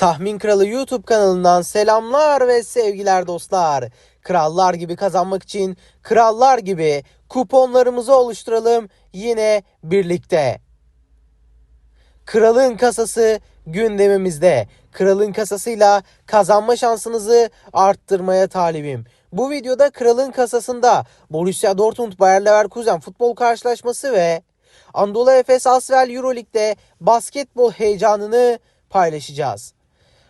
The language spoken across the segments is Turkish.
Tahmin Kralı YouTube kanalından selamlar ve sevgiler dostlar. Krallar gibi kazanmak için krallar gibi kuponlarımızı oluşturalım yine birlikte. Kralın kasası gündemimizde. Kralın kasasıyla kazanma şansınızı arttırmaya talibim. Bu videoda Kralın kasasında Borussia Dortmund Bayer Leverkusen futbol karşılaşması ve Anadolu Efes Asvel Euroleague'de basketbol heyecanını paylaşacağız.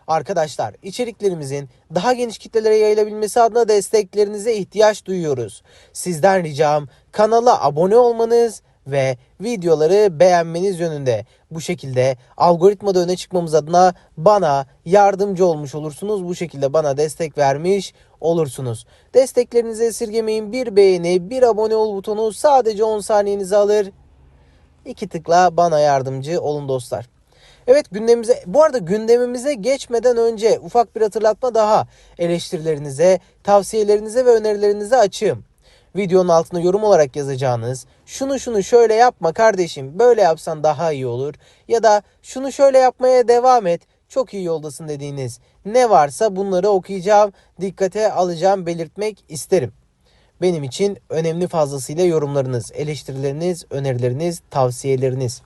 Arkadaşlar içeriklerimizin daha geniş kitlelere yayılabilmesi adına desteklerinize ihtiyaç duyuyoruz. Sizden ricam kanala abone olmanız ve videoları beğenmeniz yönünde. Bu şekilde algoritmada öne çıkmamız adına bana yardımcı olmuş olursunuz. Bu şekilde bana destek vermiş olursunuz. Desteklerinizi esirgemeyin. Bir beğeni, bir abone ol butonu sadece 10 saniyenizi alır. İki tıkla bana yardımcı olun dostlar. Evet gündemimize bu arada gündemimize geçmeden önce ufak bir hatırlatma daha. Eleştirilerinize, tavsiyelerinize ve önerilerinize açığım. Videonun altına yorum olarak yazacağınız şunu şunu şöyle yapma kardeşim böyle yapsan daha iyi olur ya da şunu şöyle yapmaya devam et çok iyi yoldasın dediğiniz ne varsa bunları okuyacağım dikkate alacağım belirtmek isterim. Benim için önemli fazlasıyla yorumlarınız, eleştirileriniz, önerileriniz, tavsiyeleriniz.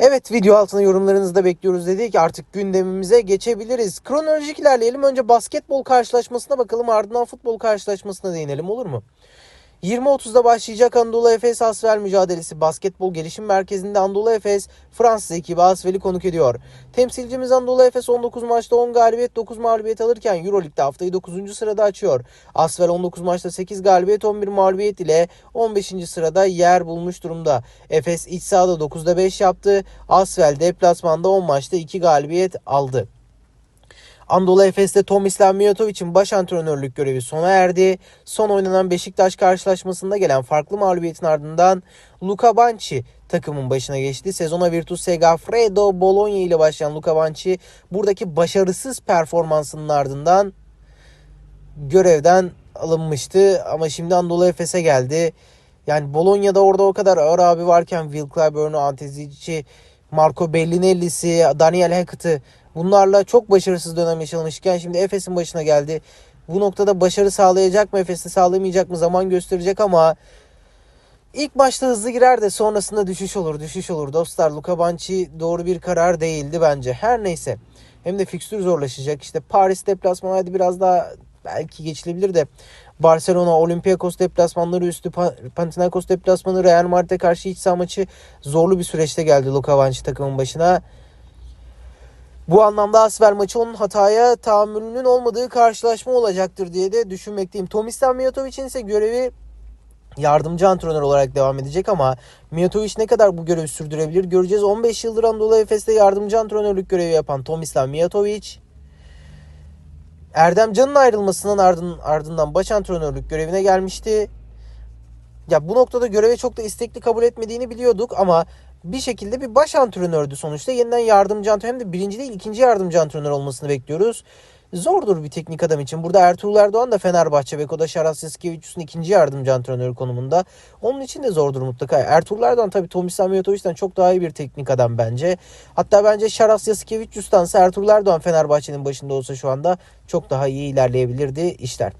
Evet video altına yorumlarınızı da bekliyoruz dedik. Artık gündemimize geçebiliriz. Kronolojik ilerleyelim. Önce basketbol karşılaşmasına bakalım ardından futbol karşılaşmasına değinelim olur mu? 20.30'da başlayacak Anadolu Efes Asvel mücadelesi basketbol gelişim merkezinde Anadolu Efes Fransız ekibi Asvel'i konuk ediyor. Temsilcimiz Anadolu Efes 19 maçta 10 galibiyet 9 mağlubiyet alırken Euroleague'de haftayı 9. sırada açıyor. Asvel 19 maçta 8 galibiyet 11 mağlubiyet ile 15. sırada yer bulmuş durumda. Efes iç sahada 9'da 5 yaptı. Asvel deplasmanda 10 maçta 2 galibiyet aldı. Anadolu Efes'te Tomislav Mijatovic'in baş antrenörlük görevi sona erdi. Son oynanan Beşiktaş karşılaşmasında gelen farklı mağlubiyetin ardından Luka Banchi takımın başına geçti. Sezona Virtus Segafredo Bologna ile başlayan Luka Banchi buradaki başarısız performansının ardından görevden alınmıştı. Ama şimdi Anadolu Efes'e geldi. Yani Bologna'da orada o kadar ağır abi varken Will Clyburn'u, Antezici, Marco Bellinelli'si, Daniel Hackett'ı bunlarla çok başarısız dönem yaşanmışken şimdi Efes'in başına geldi. Bu noktada başarı sağlayacak mı Efes'in sağlamayacak mı zaman gösterecek ama ilk başta hızlı girer de sonrasında düşüş olur düşüş olur. Dostlar Luka Banchi doğru bir karar değildi bence. Her neyse hem de fikstür zorlaşacak. İşte Paris deplasmanı hadi biraz daha belki geçilebilir de Barcelona, Olympiakos deplasmanları üstü Panathinaikos deplasmanı Real Madrid'e karşı iç saha maçı zorlu bir süreçte geldi Luka Banchi takımın başına. Bu anlamda Asvel maçı onun hataya tahammülünün olmadığı karşılaşma olacaktır diye de düşünmekteyim. Tomislav Mijatovic'in ise görevi yardımcı antrenör olarak devam edecek ama Mijatovic ne kadar bu görevi sürdürebilir göreceğiz. 15 yıldır Anadolu Efes'te yardımcı antrenörlük görevi yapan Tomislav Mijatovic Erdem Can'ın ayrılmasının ardından, ardından baş antrenörlük görevine gelmişti. Ya bu noktada göreve çok da istekli kabul etmediğini biliyorduk ama bir şekilde bir baş antrenördü sonuçta. Yeniden yardımcı antrenör hem de birinci değil ikinci yardımcı antrenör olmasını bekliyoruz. Zordur bir teknik adam için. Burada Ertuğrul Erdoğan da Fenerbahçe Beko'da Şaras Yaskevicius'un ikinci yardımcı antrenörü konumunda. Onun için de zordur mutlaka. Ertuğrul Erdoğan tabii Tomislav Mijatovic'den çok daha iyi bir teknik adam bence. Hatta bence Şaras Yaskevicius'tansa Ertuğrul Erdoğan Fenerbahçe'nin başında olsa şu anda çok daha iyi ilerleyebilirdi işler.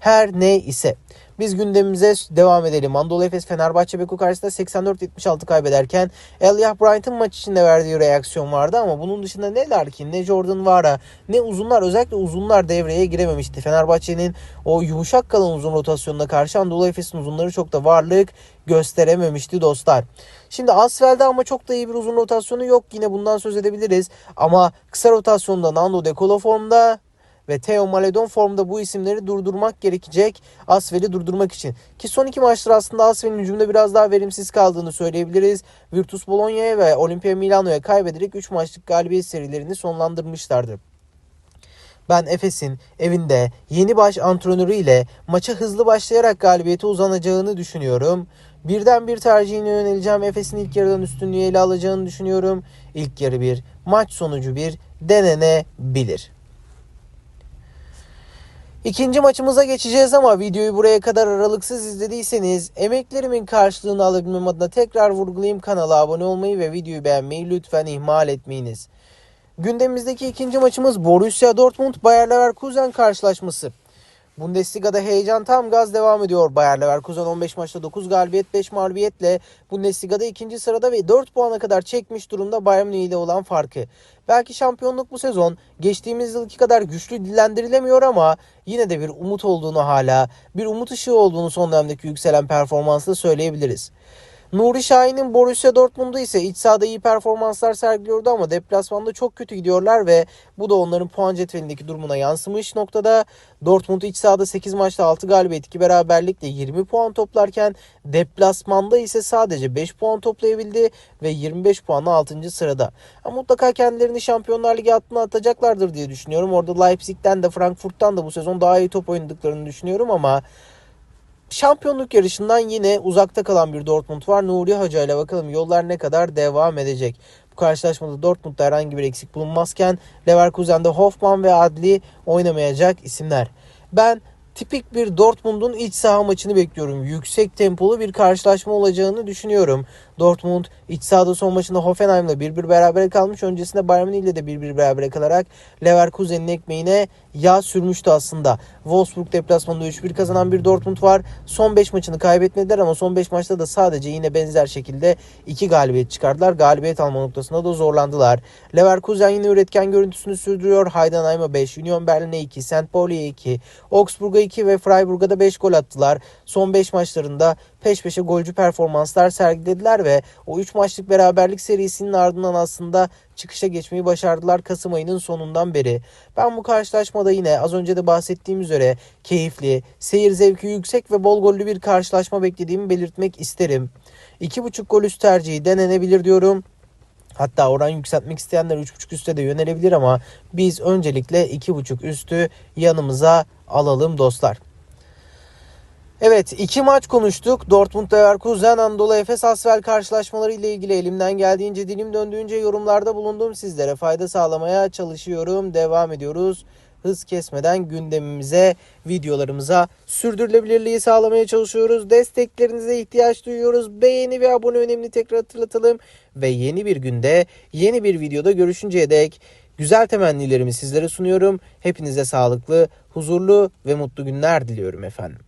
Her ne ise biz gündemimize devam edelim. Anadolu Efes Fenerbahçe Beko karşısında 84-76 kaybederken Elijah Bryant'ın maç içinde verdiği reaksiyon vardı ama bunun dışında ne Larkin ne Jordan Vara ne uzunlar özellikle uzunlar devreye girememişti. Fenerbahçe'nin o yumuşak kalan uzun rotasyonuna karşı Anadolu Efes'in uzunları çok da varlık gösterememişti dostlar. Şimdi Asfel'de ama çok da iyi bir uzun rotasyonu yok. Yine bundan söz edebiliriz. Ama kısa rotasyonda Nando De formda ve Theo Maledon formda bu isimleri durdurmak gerekecek Asvel'i durdurmak için. Ki son iki maçtır aslında Asvel'in hücumda biraz daha verimsiz kaldığını söyleyebiliriz. Virtus Bologna'ya ve Olimpia Milano'ya kaybederek 3 maçlık galibiyet serilerini sonlandırmışlardı. Ben Efes'in evinde yeni baş antrenörü ile maça hızlı başlayarak galibiyete uzanacağını düşünüyorum. Birden bir tercihine yöneleceğim. Efes'in ilk yarıdan üstünlüğü ele alacağını düşünüyorum. İlk yarı bir, maç sonucu bir denenebilir. İkinci maçımıza geçeceğiz ama videoyu buraya kadar aralıksız izlediyseniz emeklerimin karşılığını alabilmem adına tekrar vurgulayayım kanala abone olmayı ve videoyu beğenmeyi lütfen ihmal etmeyiniz. Gündemimizdeki ikinci maçımız Borussia Dortmund Bayer Leverkusen karşılaşması. Bundesliga'da heyecan tam gaz devam ediyor. Bayer Leverkusen 15 maçta 9 galibiyet 5 mağlubiyetle Bundesliga'da ikinci sırada ve 4 puana kadar çekmiş durumda Bayern Münih ile olan farkı. Belki şampiyonluk bu sezon geçtiğimiz yılki kadar güçlü dillendirilemiyor ama yine de bir umut olduğunu hala bir umut ışığı olduğunu son dönemdeki yükselen performansla söyleyebiliriz. Nuri Şahin'in Borussia Dortmund'u ise iç sahada iyi performanslar sergiliyordu ama deplasmanda çok kötü gidiyorlar ve bu da onların puan cetvelindeki durumuna yansımış noktada. Dortmund iç sahada 8 maçta 6 galibiyet 2 beraberlikle 20 puan toplarken deplasmanda ise sadece 5 puan toplayabildi ve 25 puanla 6. sırada. Ama mutlaka kendilerini Şampiyonlar Ligi hattına atacaklardır diye düşünüyorum. Orada Leipzig'ten de Frankfurt'tan da bu sezon daha iyi top oynadıklarını düşünüyorum ama Şampiyonluk yarışından yine uzakta kalan bir Dortmund var. Nuri Hoca ile bakalım yollar ne kadar devam edecek. Bu karşılaşmada Dortmund'da herhangi bir eksik bulunmazken Leverkusen'de Hoffman ve Adli oynamayacak isimler. Ben tipik bir Dortmund'un iç saha maçını bekliyorum. Yüksek tempolu bir karşılaşma olacağını düşünüyorum. Dortmund iç sahada son maçında Hoffenheim'la 1-1 berabere kalmış. Öncesinde Bayern Münih ile de 1-1 berabere kalarak Leverkusen'in ekmeğine yağ sürmüştü aslında. Wolfsburg deplasmanında 3-1 kazanan bir Dortmund var. Son 5 maçını kaybetmediler ama son 5 maçta da sadece yine benzer şekilde 2 galibiyet çıkardılar. Galibiyet alma noktasında da zorlandılar. Leverkusen yine üretken görüntüsünü sürdürüyor. Heidenheim'a 5, Union Berlin'e 2, St. Pauli'ye 2, Augsburg'a 2 ve Freiburg'a da 5 gol attılar. Son 5 maçlarında peş peşe golcü performanslar sergilediler ve o 3 maçlık beraberlik serisinin ardından aslında çıkışa geçmeyi başardılar Kasım ayının sonundan beri. Ben bu karşılaşmada yine az önce de bahsettiğim üzere keyifli, seyir zevki yüksek ve bol gollü bir karşılaşma beklediğimi belirtmek isterim. 2.5 gol üst tercihi denenebilir diyorum. Hatta oran yükseltmek isteyenler 3.5 üste de yönelebilir ama biz öncelikle 2.5 üstü yanımıza alalım dostlar. Evet iki maç konuştuk. Dortmund Leverkusen Anadolu Efes Asvel karşılaşmaları ile ilgili elimden geldiğince dilim döndüğünce yorumlarda bulundum. Sizlere fayda sağlamaya çalışıyorum. Devam ediyoruz. Hız kesmeden gündemimize, videolarımıza sürdürülebilirliği sağlamaya çalışıyoruz. Desteklerinize ihtiyaç duyuyoruz. Beğeni ve abone önemli tekrar hatırlatalım. Ve yeni bir günde, yeni bir videoda görüşünceye dek güzel temennilerimi sizlere sunuyorum. Hepinize sağlıklı, huzurlu ve mutlu günler diliyorum efendim.